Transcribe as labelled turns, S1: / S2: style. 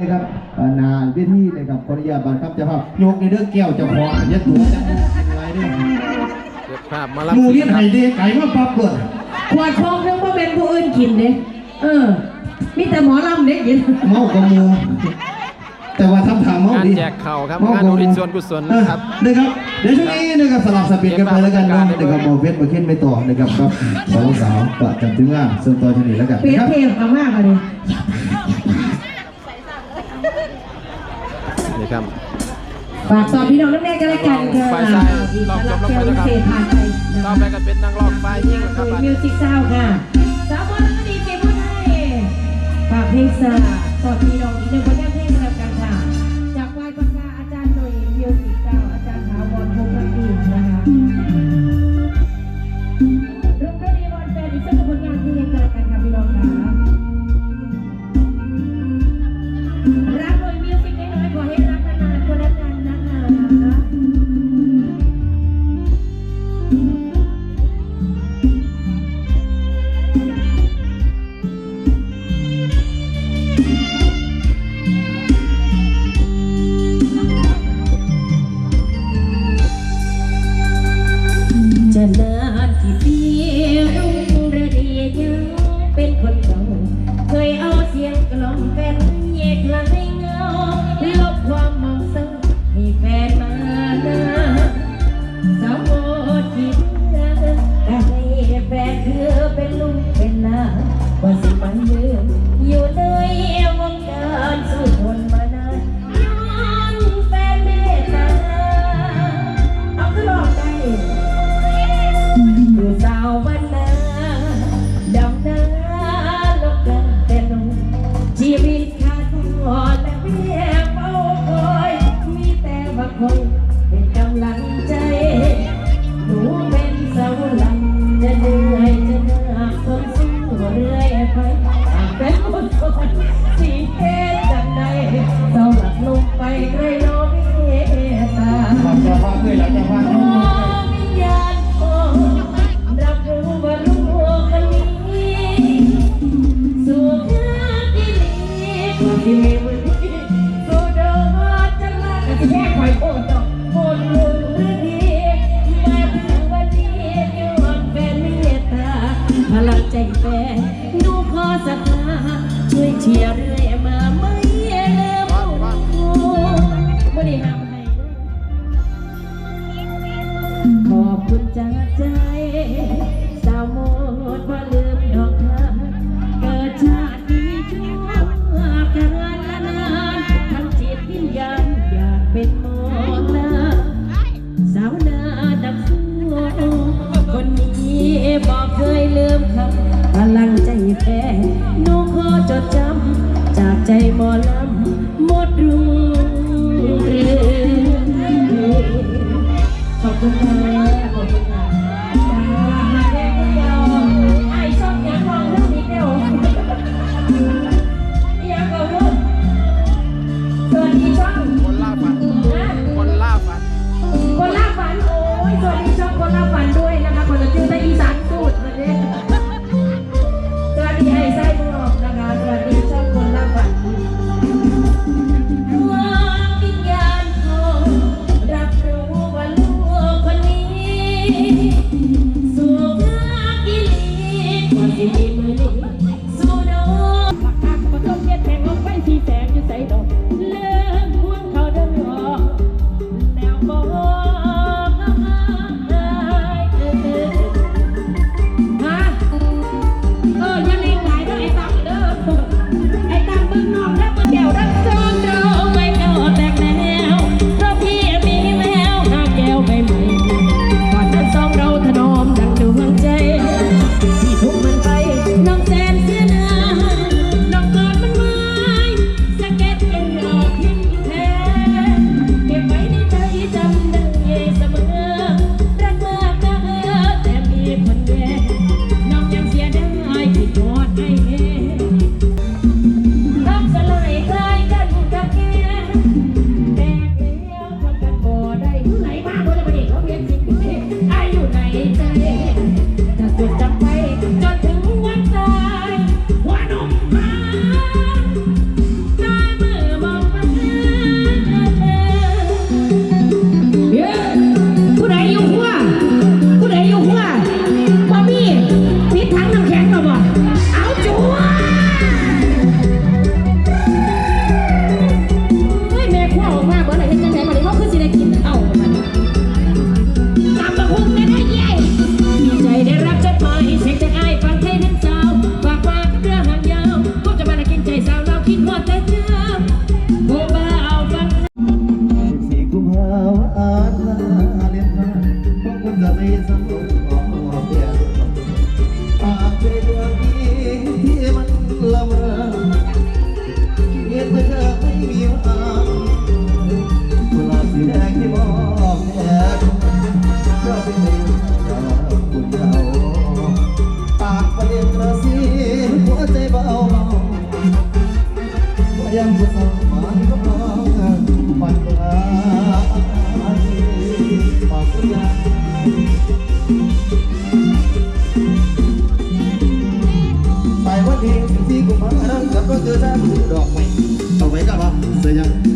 S1: นะครับเอ่อนาเวทีนะครับขออนุญาตบังคับเจ้าภาพยกในเรื่องแก้วเจ้าของอย่าตัวจังอะไรเนี่ย
S2: เก็บภาพมารับ
S1: หมู
S2: สิ
S1: เลี้ยง
S2: ครั
S1: ไห่
S2: บ
S1: เดีไก่มาปั๊บเปิด
S3: ขวดทองเรื่องว่าเป็นผู้อื่นกินเด้เออ มีแต่หมอลำเด็กกิน
S1: เมากับหมูแต่ว่าทำทางเมางา
S2: น
S1: ดี
S2: แจกเข่าครับ
S1: เม
S2: งาน
S1: กับห
S2: อุทิศส่วนกุศลนะครับ
S1: เออนะครับเดี๋ยวช่วงนี้นะครับสลับสปีดกันไปแล้วกันเนาะนะครับบอกเวทมาขึ้นไปต่อนะครับครับสาวสาวๆก็จำถึงว่าส่วนตัวชนิดแล้วกัน
S3: เปรีย
S1: นะ
S3: บ
S1: ครับ
S3: เทียบกันมากเลย
S2: นี่ ครับ
S3: ฝากสอนพี่น้องนักเรียนกันแล้วกันค่ะ
S2: ฝ่ายชาย
S3: ที่
S2: รอบ
S3: สำห
S2: จ
S3: รับบ
S2: ลง
S3: เที่ยว
S2: ไปแล้วครับ
S3: เศษผ่านไปนะ
S2: ต่อ
S3: คะ
S2: ไปก็เป็นนักร้องฝ่ายหญิงนะครับ
S3: มิวสิกซาวค่ะ สาวบอลก็ดีเจพุทธไทยฝากเพลงสาสอนพี่น้องอีกหนึ่งผลงานเพลงแล้วกัน มันยืนอยู่ในวงการสู้ทนมานานย้อนแฟนเมตตาเอาตลอดได้ผู้สาวบ้านนาดำนาลกกันแต่หนุ่มชีวิตขาดหอดและเพียงเฝ้าคอยมีแต่บางคนเใจ
S1: แฟ
S3: นหนูขอศรัทธาช่วยเชียร์เรื่อยมาไม่ลืมผู้ไม่ได้ห้ามให้เด้อขอบคุณจากใจ แฟนหนูขอจดจำจากใจหมอลำหมดรุ่งเรืองขอบคุณค่ะ yang bersama Empat berhati Maksudnya Bài bất hình thì cũng mắng rằng Chẳng có tư ra đủ đọc mày Tổng ấy cả bọc Giờ nhạc